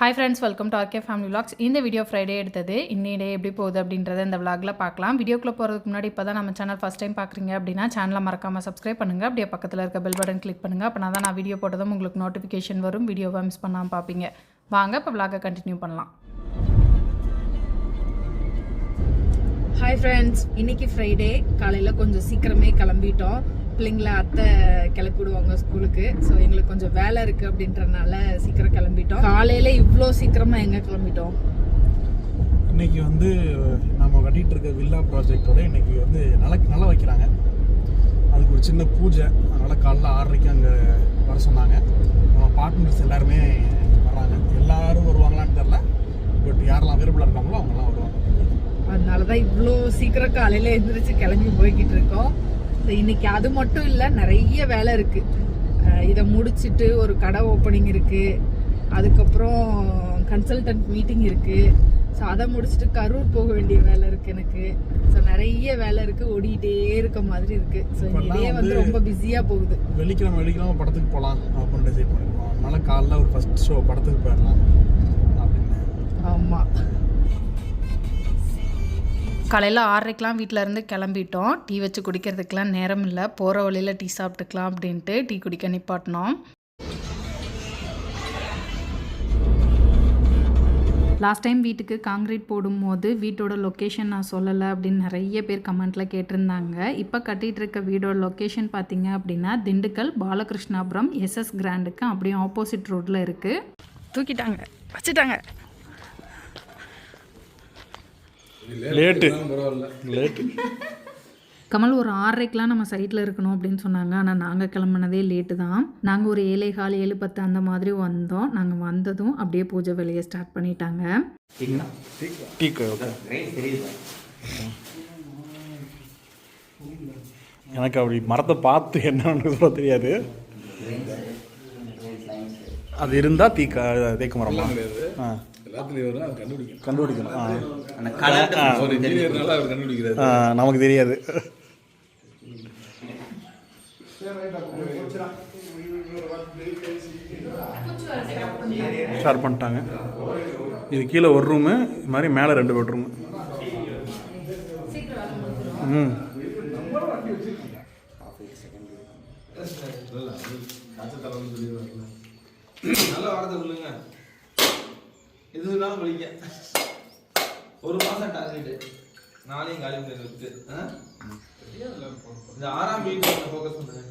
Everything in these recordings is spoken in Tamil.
Hi friends welcome to RK family vlogs இந்த வீடியோ ஃப்ரைடே எடுத்தது. இன்னி டே எப்படி போகுது அப்படின்றத இந்த vlogல பார்க்கலாம். வீடியோக்குள்ளே போகிறதுக்கு முன்னாடி இப்போ தான் நம்ம சேனல் ஃபஸ்ட் டைம் பார்க்குறீங்க அப்படின்னா சேனலை மறக்காமல் சப்ஸ்கிரைப் பண்ணுங்கள் அப்படியே பக்கத்தில் இருக்க பெல் பட்டன் கிளிக் பண்ணுங்கள் அப்போ தான் நான் வீடியோ போட்டதும் உங்களுக்கு நோட்டிஃபிகேஷன் வரும். வீடியோவை மிஸ் பண்ணாமல் பார்ப்பீங்க. வாங்க இப்போ விளாகை கண்டினியூ பண்ணலாம். ஹாய் ஃப்ரெண்ட்ஸ் இன்னைக்கு ஃப்ரைடே காலையில் கொஞ்சம் சீக்கிரமே கிளம்பிட்டோம். பிள்ளைங்களை அத்தை கிளப்பி விடுவாங்க ஸ்கூலுக்கு. ஸோ எங்களுக்கு கொஞ்சம் வேலை இருக்குது அப்படின்றனால சீக்கிரம் கிளம்பிட்டோம். காலையில் இவ்வளோ சீக்கிரமாக எங்கே கிளம்பிட்டோம்? இன்னைக்கு வந்து நம்ம கட்டிட்டு இருக்க வில்லா ப்ராஜெக்டோட இன்னைக்கு வந்து நில நில வைக்கிறாங்க. அதுக்கு ஒரு சின்ன பூஜை. அதனால காலைல ஆறரைக்கு அங்கே வர சொன்னாங்க. நம்ம பார்ட்னர்ஸ் எல்லாருமே வர்றாங்க. எல்லாரும் வருவாங்களான்னு தெரில பட் யாரெல்லாம் விரும்பல இருக்காங்களோ அவங்கெல்லாம் வருவாங்க. அதனால தான் இவ்வளோ சீக்கிரம் காலையில் எழுந்திரிச்சு கிளம்பி போய்கிட்டு இருக்கோம். இன்னைக்கு அது மட்டும் இல்லை நிறைய வேலை இருக்குது இதை முடிச்சிட்டு ஒரு கடை ஓப்பனிங் இருக்குது அதுக்கப்புறம் கன்சல்டன்ட் மீட்டிங் இருக்குது ஸோ அதை முடிச்சுட்டு கரூர் போக வேண்டிய வேலை இருக்குது எனக்கு. ஸோ நிறைய வேலை இருக்குது ஓடிட்டே இருக்க மாதிரி இருக்குது ஸோ இதே வந்து ரொம்ப பிஸியாக போகுது. வெள்ளிக்கிழமை வெள்ளிக்கிழமை படத்துக்கு போகலாம் அப்படின்னு டிசைட் பண்ணிருக்கோம். அதனால காலைல ஒரு ஃபர்ஸ்ட் ஷோ படத்துக்கு போயிடலாம். அப்படின்னு. ஆமாம் காலையில் ஆறரைக்கெலாம் வீட்டில் இருந்து கிளம்பிட்டோம். டீ வச்சு குடிக்கிறதுக்கெலாம் நேரம் இல்லை. போகிற வழியில் டீ சாப்பிட்டுக்கலாம் அப்படின்ட்டு டீ குடிக்க நிப்பாட்டினோம். லாஸ்ட் டைம் வீட்டுக்கு காங்கிரீட் போடும்போது வீட்டோட லொக்கேஷன் நான் சொல்லலை அப்படின்னு நிறைய பேர் கமெண்ட்டில் கேட்டிருந்தாங்க. இப்போ கட்டிகிட்டு இருக்க வீடோட லொக்கேஷன் பார்த்தீங்க அப்படின்னா திண்டுக்கல் பாலகிருஷ்ணாபுரம் எஸ்எஸ் கிராண்டுக்கு அப்படியே ஆப்போசிட் ரோட்டில் இருக்குது தூக்கிட்டாங்க. வச்சுட்டாங்க. லேட்டு லேட்டு கமல் ஒரு ஆறரைக்கெலாம் நம்ம சைட்டில் இருக்கணும் அப்படின்னு சொன்னாங்க. ஆனால் நாங்கள் கிளம்புனதே லேட்டு தான். நாங்கள் ஒரு ஏழை கால் ஏழு பத்து அந்த மாதிரி வந்தோம். நாங்கள் வந்ததும் அப்படியே பூஜை வேலையை ஸ்டார்ட் பண்ணிட்டாங்க. எனக்கு அப்படி மரத்தை பார்த்து என்னன்னு சொல்ல தெரியாது. அது இருந்தால் தீ க தேக்கு மரமா? ஆ. கண்டுபிடிக்கணும். நமக்கு தெரியாது. ஸ்டார்ட் பண்ணிட்டாங்க. இது கீழே ஒரு ரூமு இது மாதிரி மேலே ரெண்டு பெட்ரூமு ம். நல்ல வார்த்தை எது சொன்னாலும் படிக்க ஒரு மாசம் டார்கெட் நாளையும் காலி பண்ணி ஆ? இந்த ஆறாம் வீட்டு ஃபோக்கஸ் பண்ணுங்க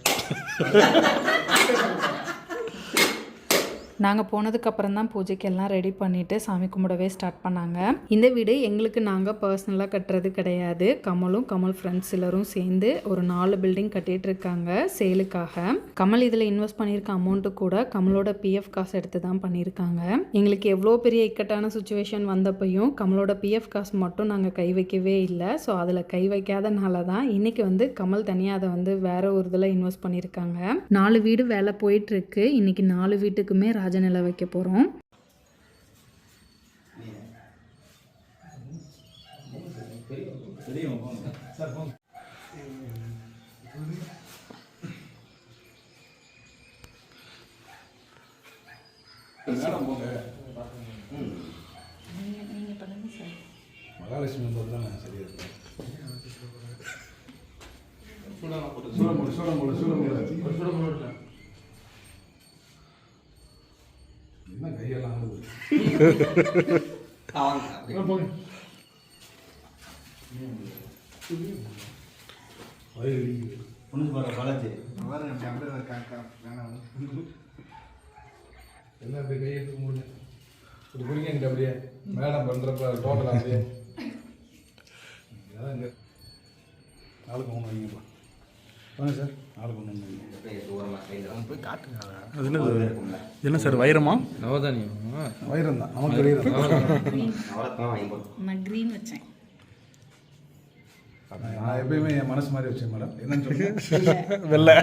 நாங்கள் போனதுக்கப்புறம் தான் பூஜைக்கு எல்லாம் ரெடி பண்ணிவிட்டு சாமி கும்பிடவே ஸ்டார்ட் பண்ணாங்க. இந்த வீடு எங்களுக்கு நாங்கள் பர்சனலாக கட்டுறது கிடையாது. கமலும் கமல் ஃப்ரெண்ட்ஸ் எல்லாரும் சேர்ந்து ஒரு நாலு பில்டிங் கட்டிட்டு இருக்காங்க சேலுக்காக. கமல் இதில் இன்வெஸ்ட் பண்ணியிருக்க அமௌண்ட்டு கூட கமலோட பிஎஃப் காசு எடுத்து தான் பண்ணியிருக்காங்க. எங்களுக்கு எவ்வளோ பெரிய இக்கட்டான சுச்சுவேஷன் வந்தப்பையும் கமலோட பிஎஃப் காசு மட்டும் நாங்கள் கை வைக்கவே இல்லை. ஸோ அதில் கை வைக்காதனால தான் இன்னைக்கு வந்து கமல் தனியாக அதை வந்து வேற ஒரு இதில் இன்வெஸ்ட் பண்ணியிருக்காங்க. நாலு வீடு வேலை போயிட்டு இருக்கு இன்னைக்கு நாலு வீட்டுக்குமே ராஜநிலை வைக்க போகிறோம் மகாலட்சுமி வந்தது தானே சரியா இருக்கும் போட்டு கையெல்லாம் போட்டு வயிறு போட்டு. என்ன அப்படியே கையை தூக்க முடியல இப்படி குடிங்க அப்படியே. மேடம் பண்றப்ப டோட்டல் அப்படியே. அதான் இங்க. நாளுக்கு ஒன்று வைங்கப்பா வாங்க சார். நாளுக்கு ஒன்று வைங்க அது என்னது? என்ன சார் வைரமா? நவதானியம்? வைரம் தான் நமக்கு வைரம் நான் க்ரீன் வச்சேன். நான் எப்பயுமே என் மனசு மாதிரி வச்சேன் மேடம். என்னன்னு சொல்லுங்க. வெள்ளை.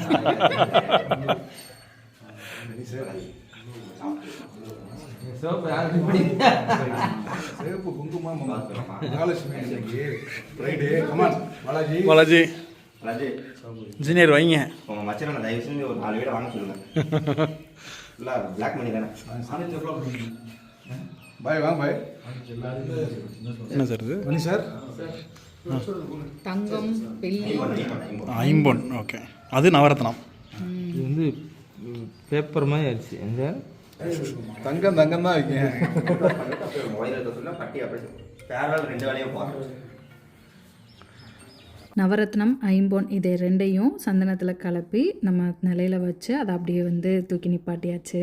சேப்பு குங்குமம் Mahalakshmi Friday come on Balaji. Balaji. அதாவது இன்ஜினியர் வைங்க. உங்க மச்சனை தயவு செஞ்சு ஒரு நாலு வீட வாங்க சொல்லுங்க. ஃபுல்லாக பிளாக் மணி தானே பாய் வாங்க பாய் என்ன சார் இது? மணி சார்? தங்கம் வெள்ளி. ஐம்பொன். ஓகே அது நவரத்னம். இது வந்து பேப்பர் மாதிரி ஆயிடுச்சு. எங்க? தங்கம் தங்கம் தான் சொல்ல பட்டி அப்படி பேரல் ரெண்டு வேலையும் போகிறோம் நவரத்னம் ஐம்பொன் இதை ரெண்டையும் சந்தனத்தில் கலப்பி நம்ம நிலையில் வச்சு அதை அப்படியே வந்து தூக்கி நிப்பாட்டியாச்சு.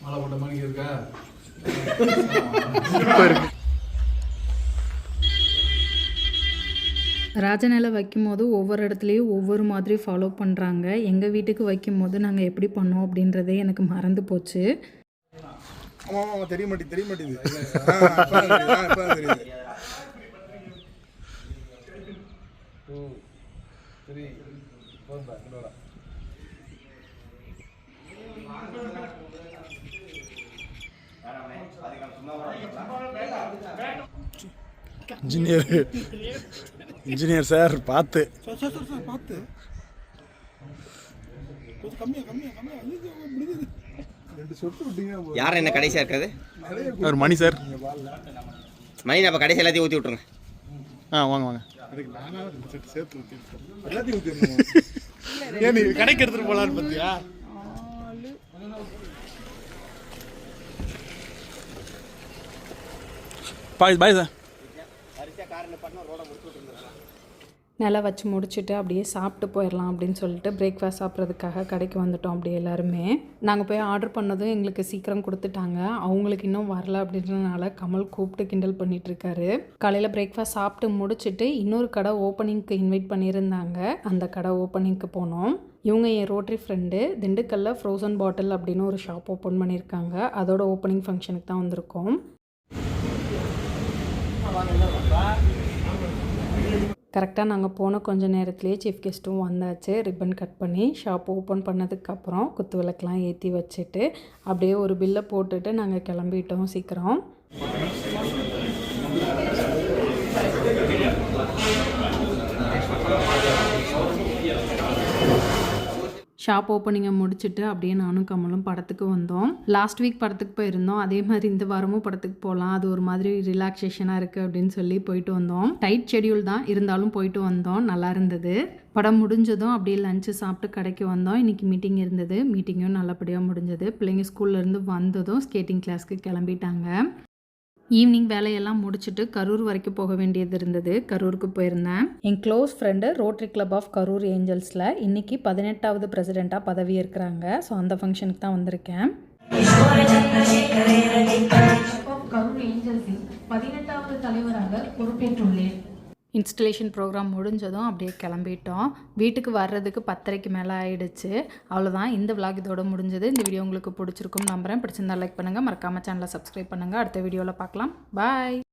மாலை போட்ட மணிக்கு இருக்கா. ராஜநிலை வைக்கும்போது ஒவ்வொரு இடத்துலையும் ஒவ்வொரு மாதிரி ஃபாலோ பண்ணுறாங்க எங்கள் வீட்டுக்கு வைக்கும்போது நாங்கள் எப்படி பண்ணோம் அப்படின்றதே எனக்கு மறந்து போச்சு. தெரிய மாட்டேங்குது தெரிய இன்ஜினியர் இன்ஜினியர் சார் பார்த்து சார் சார் சார் சார் பார்த்து கொஞ்சம் கம்மியா கம்மியா கம்மியா. ஐயோ, முடியுது ரெண்டு சொட்டு விட்டீங்க. யார் என்ன கடைசியாக இருக்கிறது? அவர் மணி சார் மணி நம்ம கடைசி எல்லாத்தையும் ஊற்றி விட்ருங்க ஆ வாங்க வாங்க. அதுக்கு நானா ரெண்டு சொட்டு சேர்த்து ஊற்றிருக்கேன் எல்லாத்தையும் ஊற்றிருந்தோம் ஏன் நீ கடைக்கு எடுத்துட்டு போலான்னு பார்த்தியா பாய் பாய் சார் நிலை வச்சு முடிச்சுட்டு அப்படியே சாப்பிட்டு போயிடலாம் அப்படின்னு சொல்லிட்டு பிரேக்ஃபாஸ்ட் சாப்பிட்றதுக்காக கடைக்கு வந்துட்டோம் அப்படியே எல்லாருமே. நாங்கள் போய் ஆர்டர் பண்ணதும் எங்களுக்கு சீக்கிரம் கொடுத்துட்டாங்க. அவங்களுக்கு இன்னும் வரல அப்படின்றதுனால கமல் கூப்பிட்டு கிண்டல் பண்ணிட்டு இருக்காரு. காலையில் பிரேக்ஃபாஸ்ட் சாப்பிட்டு முடிச்சுட்டு இன்னொரு கடை ஓப்பனிங்க்கு இன்வைட் பண்ணியிருந்தாங்க. அந்த கடை ஓப்பனிங்க்கு போனோம். இவங்க என் ரோட்டரி ஃப்ரெண்டு திண்டுக்கல்ல ஃப்ரோசன் பாட்டில் அப்படின்னு ஒரு ஷாப் ஓப்பன் பண்ணியிருக்காங்க. அதோட ஓப்பனிங் ஃபங்க்ஷனுக்கு தான் வந்திருக்கோம். கரெக்டாக நாங்கள் போன கொஞ்ச நேரத்துலேயே சீஃப் கெஸ்ட்டும் வந்தாச்சு. ரிப்பன் கட் பண்ணி ஷாப் ஓப்பன் பண்ணதுக்கப்புறம் குத்து விளக்கெலாம் ஏற்றி வச்சுட்டு அப்படியே ஒரு பில்லை போட்டுட்டு நாங்கள் கிளம்பிட்டோம் சீக்கிரம். ஷாப் ஓப்பனிங்கை முடிச்சுட்டு அப்படியே நானும் கமலும் படத்துக்கு வந்தோம். லாஸ்ட் வீக் படத்துக்கு போயிருந்தோம். அதே மாதிரி இந்த வாரமும் படத்துக்கு போகலாம் அது ஒரு மாதிரி ரிலாக்ஸேஷனாக இருக்குது அப்படின்னு சொல்லி போயிட்டு வந்தோம். டைட் ஷெடியூல் தான். இருந்தாலும் போயிட்டு வந்தோம். நல்லா இருந்தது. படம் முடிஞ்சதும் அப்படியே லஞ்சு சாப்பிட்டு கடைக்கு வந்தோம். இன்றைக்கி மீட்டிங் இருந்தது. மீட்டிங்கும் நல்லபடியாக முடிஞ்சது. பிள்ளைங்க ஸ்கூல்லேருந்து வந்ததும் ஸ்கேட்டிங் கிளாஸ்க்கு கிளம்பிட்டாங்க. ஈவினிங் வேலையெல்லாம் முடிச்சுட்டு கரூர் வரைக்கும் போக வேண்டியது இருந்தது. கரூருக்கு போயிருந்தேன். என் close friend rotary club of Karur ஏஞ்சல்ஸில் இன்னைக்கு பதினெட்டாவது பிரசிடெண்ட்டாக பதவி இருக்கிறாங்க ஸோ அந்த ஃபங்க்ஷனுக்கு தான் வந்திருக்கேன். கரூர் பதினெட்டாவது தலைவராக பொறுப்பேற்றுள்ளேன். இன்ஸ்டலேஷன் ப்ரோக்ராம் முடிஞ்சதும் அப்படியே கிளம்பிட்டோம். வீட்டுக்கு வர்றதுக்கு பத்தரைக்கு மேலே ஆயிடுச்சு. அவ்வளோதான் இந்த விலாக் இதோட முடிஞ்சது. இந்த வீடியோ உங்களுக்கு பிடிச்சிருக்கும் நம்புகிறேன் பிடிச்சிருந்தா லைக் பண்ணுங்கள் மறக்காமல் சேனலை சப்ஸ்கிரைப் பண்ணுங்கள் அடுத்த வீடியோவில் பார்க்கலாம். பாய்